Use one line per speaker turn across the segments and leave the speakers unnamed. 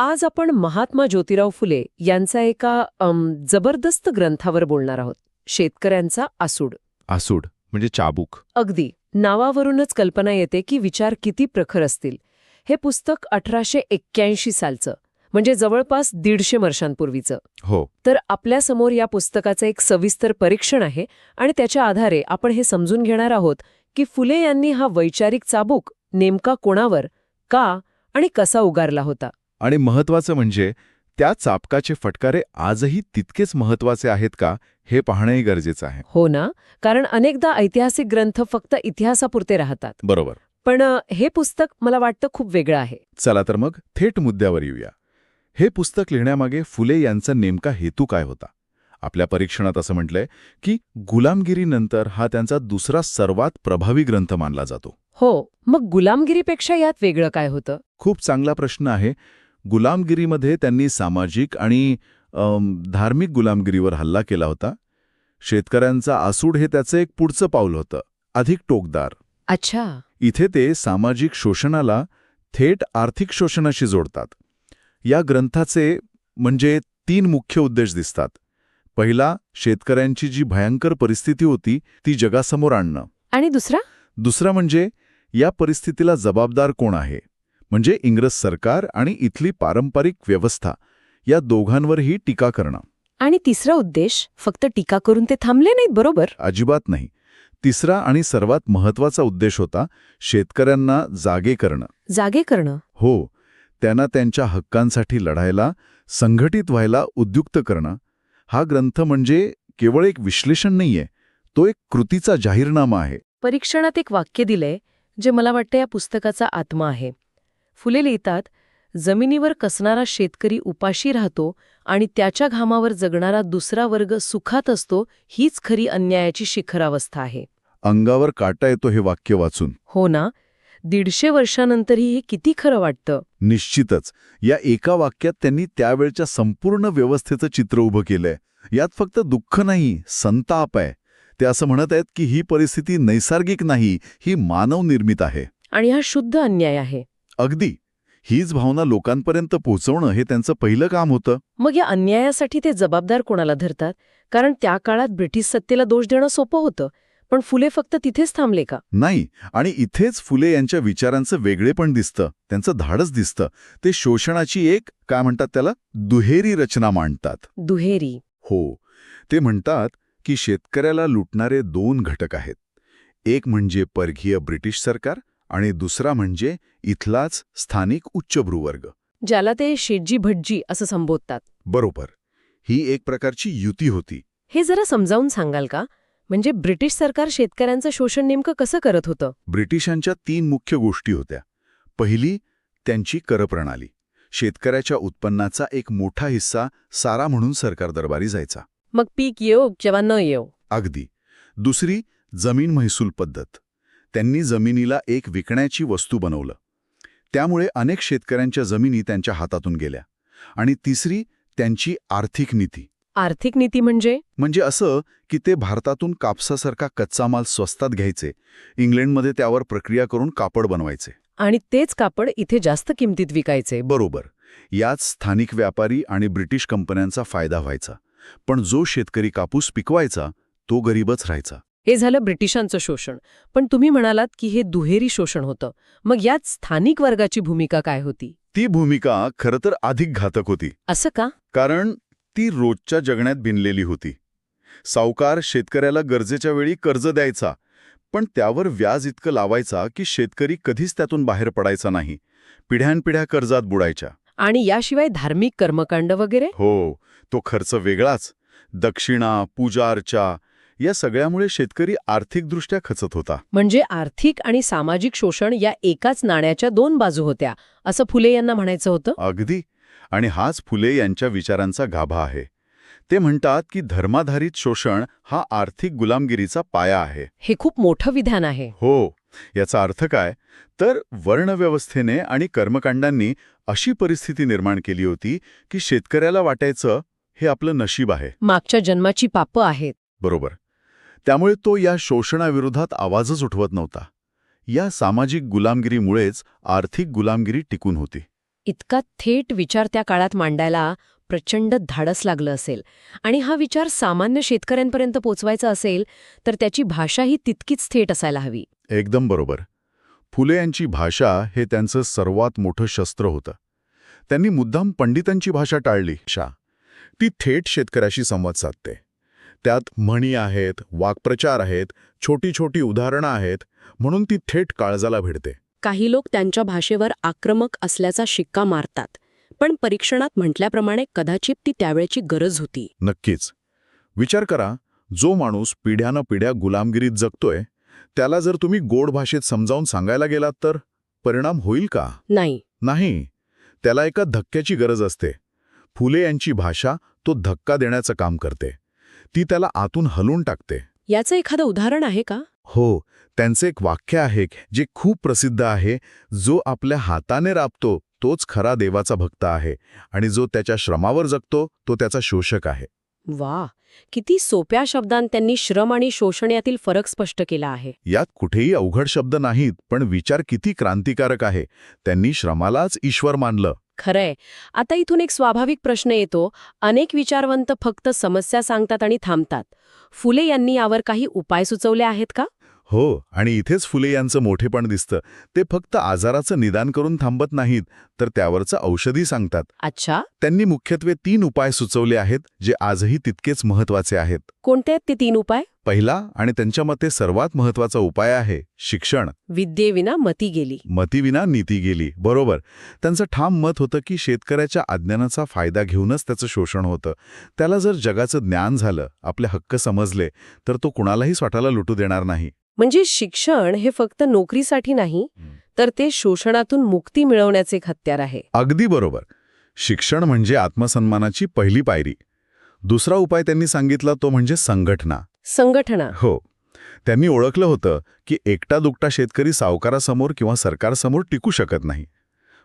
आज आपण महात्मा ज्योतिराव फुले यांचा एका जबरदस्त ग्रंथावर बोलणार आहोत. शेतकऱ्यांचा आसूड.
आसूड म्हणजे चाबूक.
अगदी. नावावरूनच कल्पना येते की विचार किती प्रखर असतील. हे पुस्तक अठराशे एक्क्याऐंशी सालचं म्हणजे जवळपास दीडशे वर्षांपूर्वीचं.
हो.
तर आपल्यासमोर या पुस्तकाचं एक सविस्तर परीक्षण आहे आणि त्याच्या आधारे आपण हे समजून घेणार आहोत की फुले यांनी हा वैचारिक चाबूक नेमका कोणावर का आणि कसा उगारला होता.
आणि महत्वाचं म्हणजे त्या चापकाचे फटकारे आजही तितकेच महत्त्वाचे आहेत का हे पाहणंही गरजेचं आहे.
हो ना? कारण अनेकदा ऐतिहासिक ग्रंथ फक्त इतिहासापुरते राहतात.
बरोबर.
पण हे पुस्तक मला वाटतं खूप वेगळं आहे.
चला तर मग थेट मुद्द्यावर येऊया. हे पुस्तक लिहिण्यामागे फुले यांचा नेमका हेतू काय होता? आपल्या परीक्षणात असं म्हटलंय की गुलामगिरीनंतर हा त्यांचा दुसरा सर्वात प्रभावी ग्रंथ मानला जातो.
हो मग गुलामगिरीपेक्षा यात वेगळं काय होतं?
खूप चांगला प्रश्न आहे. गुलामगिरीमध्ये त्यांनी सामाजिक आणि धार्मिक गुलामगिरीवर हल्ला केला होता. शेतकऱ्यांचा आसूड हे त्याचं एक पुढचं पाऊल होतं. अधिक टोकदार.
अच्छा.
इथे ते सामाजिक शोषणाला थेट आर्थिक शोषणाशी जोडतात. या ग्रंथाचे म्हणजे तीन मुख्य उद्देश दिसतात. पहिला शेतकऱ्यांची जी भयंकर परिस्थिती होती ती जगासमोर आणणं.
आणि दुसरा?
दुसरा म्हणजे या परिस्थितीला जबाबदार कोण आहे? म्हणजे इंग्रज सरकार आणि इथली पारंपरिक व्यवस्था या दोघांवरही टीका करणं.
आणि तिसरा उद्देश फक्त टीका करून ते थांबले नाहीत बरोबर?
अजिबात नाही. तिसरा आणि सर्वात महत्त्वाचा उद्देश होता शेतकऱ्यांना जागे करणं.
जागे करणं.
हो त्यांना त्यांच्या हक्कांसाठी लढायला संघटित व्हायला उद्युक्त करणं. हा ग्रंथ म्हणजे केवळ एक विश्लेषण नाहीये तो एक कृतीचा जाहीरनामा आहे.
परीक्षणात एक वाक्य दिलंय जे मला वाटतं या पुस्तकाचा आत्मा आहे. फुले लिहितात जमिनीवर कसणारा शेतकरी उपाशी राहतो आणि त्याच्या घामावर जगणारा दुसरा वर्ग सुखात असतो हीच खरी अन्यायाची शिखरावस्था आहे.
अंगावर काटा येतो हे वाक्य वाचून.
हो ना? दीडशे वर्षानंतरही हे किती खरं वाटतं?
निश्चितच. या एका वाक्यात त्यांनी त्यावेळच्या संपूर्ण व्यवस्थेचं चित्र उभं केलंय. यात फक्त दुःख नाही संताप आहे. ते असं म्हणत आहेत की ही परिस्थिती नैसर्गिक नाही ही मानवनिर्मित आहे.
आणि हा शुद्ध अन्याय आहे.
अगदी. हीच भावना लोकांपर्यंत पोहोचवणं हे त्यांचं पहिलं काम होतं.
मग या अन्यायासाठी ते जबाबदार कोणाला धरतात? कारण त्या काळात ब्रिटिश सत्तेला दोष देणं सोपं होतं. पण फुले फक्त तिथेच थांबले का?
नाही आणि इथेच फुले यांच्या विचारांचं वेगळेपण दिसतं. त्यांचं धाडस दिसतं. ते शोषणाची एक काय म्हणतात त्याला? दुहेरी रचना मांडतात.
दुहेरी.
हो. ते म्हणतात की शेतकऱ्याला लुटणारे दोन घटक आहेत. एक म्हणजे परकीय ब्रिटिश सरकार आणि दुसरा म्हणजे इथलाच स्थानिक उच्चभ्रूवर्ग.
ज्याला ते शेटजी भटजी असं संबोधतात.
बरोबर. ही एक प्रकारची युती होती.
हे जरा समजावून सांगाल का? म्हणजे ब्रिटिश सरकार शेतकऱ्यांचं शोषण नेमकं कसं करत होतं?
ब्रिटिशांच्या तीन मुख्य गोष्टी होत्या. पहिली त्यांची करप्रणाली. शेतकऱ्याच्या उत्पन्नाचा एक मोठा हिस्सा सारा म्हणून सरकार दरबारी जायचा.
मग पीक येऊ किंवा न येऊ
अगदी. दुसरी जमीन महसूल पद्धत. त्यांनी जमिनीला एक विकण्याची वस्तू बनवलं. त्यामुळे अनेक शेतकऱ्यांच्या जमिनी त्यांच्या हातातून गेल्या. आणि तिसरी त्यांची आर्थिक नीती.
आर्थिक नीती म्हणजे?
म्हणजे असं की ते भारतातून कापसासारखा कच्चा माल स्वस्तात घ्यायचे इंग्लंडमध्ये त्यावर प्रक्रिया करून कापड बनवायचे.
आणि तेच कापड इथे जास्त किमतीत विकायचे.
बरोबर. यात स्थानिक व्यापारी आणि ब्रिटिश कंपन्यांचा फायदा व्हायचा. पण जो शेतकरी कापूस पिकवायचा तो गरीबच राहायचा.
हे झालं ब्रिटिशांचं शोषण. पण तुम्ही म्हणालात की हे दुहेरी शोषण होतं. मग यात स्थानिक वर्गाची भूमिका काय होती?
ती भूमिका खरं तर अधिक घातक होती.
असं का?
कारण ती रोजच्या जगण्यात भिनलेली होती. सावकार शेतकऱ्याला गरजेच्या वेळी कर्ज द्यायचा पण त्यावर व्याज इतकं लावायचा की शेतकरी कधीच त्यातून बाहेर पडायचा नाही. पिढ्यानपिढ्या कर्जात बुडायच्या.
आणि याशिवाय धार्मिक कर्मकांड वगैरे?
हो तो खर्च वेगळाच. दक्षिणा पूजा अर्चा या सगळ्यामुळे शेतकरी आर्थिकदृष्ट्या खचत होता.
म्हणजे आर्थिक आणि सामाजिक शोषण या एकाच नाण्याच्या दोन बाजू होत्या असं फुले यांना म्हणायचं होतं?
अगदी. आणि हाच फुले यांच्या विचारांचा गाभा आहे. ते म्हणतात की धर्माधारित शोषण हा आर्थिक गुलामगिरीचा पाया आहे.
हे खूप मोठं विधान आहे.
हो. याचा अर्थ काय? तर वर्णव्यवस्थेने आणि कर्मकांडांनी अशी परिस्थिती निर्माण केली होती की शेतकऱ्याला वाटायचं हे आपलं नशीब आहे.
मागच्या जन्माची पापं आहेत.
बरोबर. त्यामुळे तो या शोषणाविरोधात आवाजच उठवत नव्हता. या सामाजिक गुलामगिरीमुळेच आर्थिक गुलामगिरी टिकून होती.
इतका थेट विचार त्या काळात मांडायला प्रचंड धाडस लागलं असेल आणि हा विचार सामान्य शेतकऱ्यांपर्यंत पोचवायचा असेल तर त्याची भाषाही तितकीच थेट असायला हवी.
एकदम बरोबर. फुले यांची भाषा हे त्यांचं सर्वात मोठं शस्त्र होतं. त्यांनी मुद्दाम पंडितांची भाषा टाळली. शा ती थेट शेतकऱ्याशी संवाद साधते. त्यात म्हणी आहेत वाक्प्रचार आहेत छोटी छोटी उदाहरणं आहेत म्हणून ती थेट काळजाला भिडते.
काही लोक त्यांच्या भाषेवर आक्रमक असल्याचा शिक्का मारतात पण परीक्षणात म्हटल्याप्रमाणे कदाचित ती त्यावेळची गरज होती.
नक्कीच. विचार करा जो माणूस पिढ्यानं पिढ्या गुलामगिरीत जगतोय त्याला जर तुम्ही गोड भाषेत समजावून सांगायला गेलात तर परिणाम होईल का?
नाही.
नाही. त्याला एका धक्क्याची गरज असते. फुले यांची भाषा तो धक्का देण्याचं काम करते. ती त्याला आतून हलवून टाकते.
याचं एखादं उदाहरण आहे का?
हो त्यांचे एक वाक्य आहे जे खूप प्रसिद्ध आहे. जो आपल्या हाताने राबतो तोच खरा देवाचा भक्त आहे आणि जो त्याच्या श्रमावर जगतो तो त्याचा शोषक आहे.
वा किती सोप्या शब्दांत त्यांनी श्रम आणि शोषण यातील फरक स्पष्ट केला आहे.
यात कुठेही अवघड शब्द नाहीत पण विचार किती क्रांतिकारक आहे. त्यांनी श्रमालाच ईश्वर मानलं.
खरंय. आता इथून एक स्वाभाविक प्रश्न येतो. अनेक विचारवंत फक्त समस्या सांगतात आणि थांबतात. फुले यांनी यावर काही उपाय सुचवले आहेत का?
हो आणि इथेच फुले यांचं मोठेपण दिसतं. ते फक्त आजाराचं निदान करून थांबत नाहीत तर त्यावरचं औषधी सांगतात.
अच्छा.
त्यांनी मुख्यत्वे तीन उपाय सुचवले आहेत जे आजही तितकेच महत्त्वाचे आहेत.
कोणते आहेत ते तीन उपाय?
पहिला आणि त्यांच्या मते सर्वात महत्त्वाचा उपाय आहे शिक्षण.
विद्येविना मती गेली.
मतीविना नीती गेली. बरोबर. त्यांचं ठाम मत होतं की शेतकऱ्याच्या अज्ञानाचा फायदा घेऊनच त्याचं शोषण होतं. त्याला जर जगाचं ज्ञान झालं आपले हक्क समजले तर तो कुणालाही स्वतःला लुटू देणार नाही.
म्हणजे शिक्षण हे फक्त नोकरीसाठी नाही. तर ते शोषणातून मुक्ती मिळवण्याचे एक हत्यार आहे.
अगदी बरोबर. शिक्षण म्हणजे आत्मसन्मानाची पहिली पायरी. दुसरा उपाय त्यांनी सांगितला तो म्हणजे संघटना.
संघटना.
हो. त्यांनी ओळखलं होतं की एकटा दुकटा शेतकरी सावकारासमोर किंवा सरकारसमोर टिकू शकत नाही.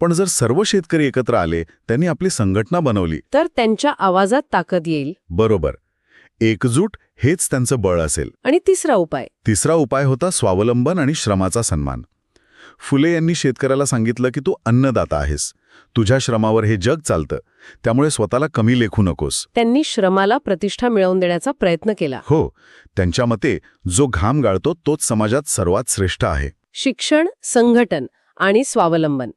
पण जर सर्व शेतकरी एकत्र आले त्यांनी आपली संघटना बनवली.
तर त्यांच्या आवाजात ताकद येईल.
बरोबर. एकजूट हेच त्यांचं बळ असेल.
आणि तिसरा उपाय.
तिसरा उपाय होता स्वावलंबन आणि श्रमाचा सन्मान. फुले यांनी शेतकऱ्याला सांगितलं की तू अन्नदाता आहेस. तुझ्या श्रमावर हे जग चालतं. त्यामुळे स्वतःला कमी लेखू नकोस.
त्यांनी श्रमाला प्रतिष्ठा मिळवून देण्याचा प्रयत्न केला.
हो त्यांच्या मते जो घाम गाळतो तोच समाजात सर्वात श्रेष्ठ आहे.
शिक्षण संघटन आणि स्वावलंबन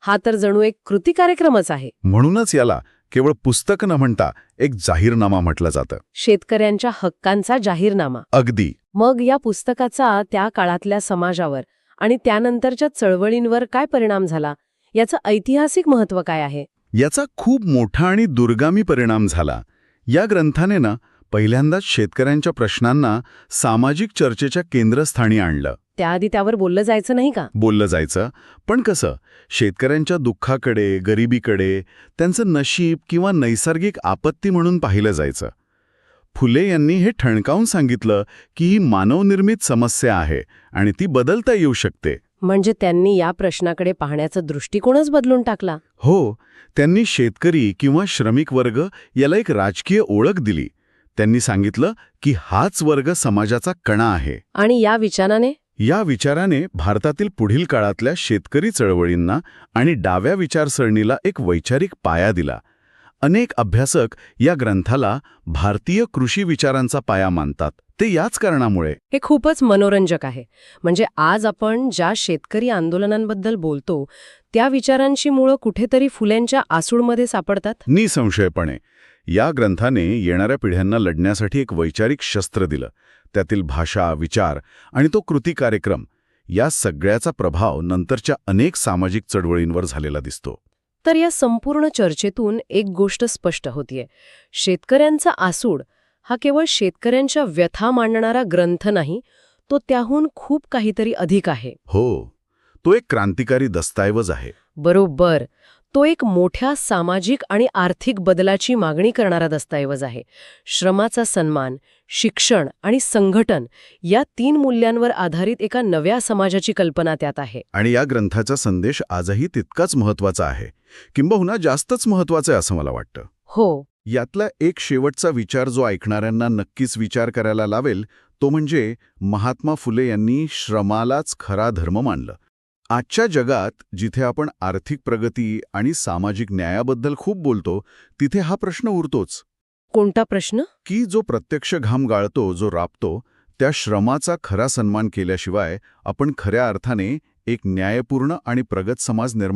हा तर जणू एक कृती कार्यक्रमच आहे.
म्हणूनच याला केवळ पुस्तक न म्हणता एक जाहीरनामा म्हटलं जातं.
शेतकऱ्यांच्या हक्कांचा जाहीरनामा.
अगदी.
मग या पुस्तकाचा त्या काळातल्या समाजावर आणि त्यानंतरच्या चळवळींवर काय परिणाम झाला? याचं ऐतिहासिक महत्त्व काय आहे?
याचा खूप मोठा आणि दुर्गामी परिणाम झाला. या ग्रंथाने ना पहिल्यांदाच शेतकऱ्यांच्या प्रश्नांना सामाजिक चर्चेच्या केंद्रस्थानी आणलं.
त्याआधी त्यावर बोललं जायचं नाही का?
बोललं जायचं. पण कसं शेतकऱ्यांच्या दुःखाकडे गरिबीकडे त्यांचं नशीब किंवा नैसर्गिक आपत्ती म्हणून पाहिलं जायचं. फुले यांनी हे ठणकावून सांगितलं की ही मानवनिर्मित समस्या आहे आणि ती बदलता येऊ शकते.
म्हणजे त्यांनी या प्रश्नाकडे पाहण्याचा दृष्टिकोनच बदलून टाकला?
हो त्यांनी शेतकरी किंवा श्रमिक वर्ग याला एक राजकीय ओळख दिली. त्यांनी सांगितलं की हाच वर्ग समाजाचा कणा आहे.
आणि या विचाराने?
या विचाराने भारतातील पुढील काळातल्या शेतकरी चळवळींना आणि डाव्या विचारसरणीला एक वैचारिक पाया दिला. अनेक अभ्यासक या ग्रंथाला भारतीय कृषी विचारांचा पाया मानतात. ते याच कारणामुळे.
हे खूपच मनोरंजक आहे. म्हणजे आज आपण ज्या शेतकरी आंदोलनांबद्दल बोलतो त्या विचारांची मुळं कुठेतरी फुल्यांच्या आसूडमध्ये सापडतात?
निसंशयपणे. या ग्रंथाने येणाऱ्या पिढ्यांना लढण्यासाठी एक वैचारिक शस्त्र दिलं. त्यातील भाषा विचार आणि तो कृती कार्यक्रम या सगळ्याचा प्रभाव नंतरच्या अनेक सामाजिक चळवळींवर झालेला दिसतो.
तर या संपूर्ण चर्चेतून एक गोष्ट स्पष्ट होतीये. शेतकऱ्यांचा आसूड हा केवळ शेतकऱ्यांच्या व्यथा मांडणारा ग्रंथ नाही तो त्याहून खूप काहीतरी अधिक आहे.
हो तो एक क्रांतिकारी दस्तऐवज आहे.
बरोबर. तो एक मोठ्या सामाजिक आणि आर्थिक बदलाची मागणी करणारा दस्तऐवज आहे. श्रमाचा सन्मान शिक्षण आणि संघटन या तीन मूल्यांवर आधारित एका नव्या समाजाची कल्पना त्यात आहे.
आणि या ग्रंथाचा संदेश आजही तितकाच महत्त्वाचा आहे. किंबहुना जास्तच महत्त्वाचा आहे असं मला वाटतं.
हो.
यातला एक शेवटचा विचार जो ऐकणाऱ्यांना नक्कीच विचार करायला लावेल तो म्हणजे महात्मा फुले यांनी श्रमालाच खरा धर्म मानलं. आजच्या जगात जिथे आपण आर्थिक प्रगती आणि सामाजिक न्यायाबद्दल खूप बोलतो तिथे हा प्रश्न उरतोच.
कोणता प्रश्न?
की जो प्रत्यक्ष घाम गाळतो जो राबतो त्या श्रमाचा खरा सन्मान केल्याशिवाय आपण खऱ्या अर्थाने एक न्यायपूर्ण आणि प्रगत समाज निर्माण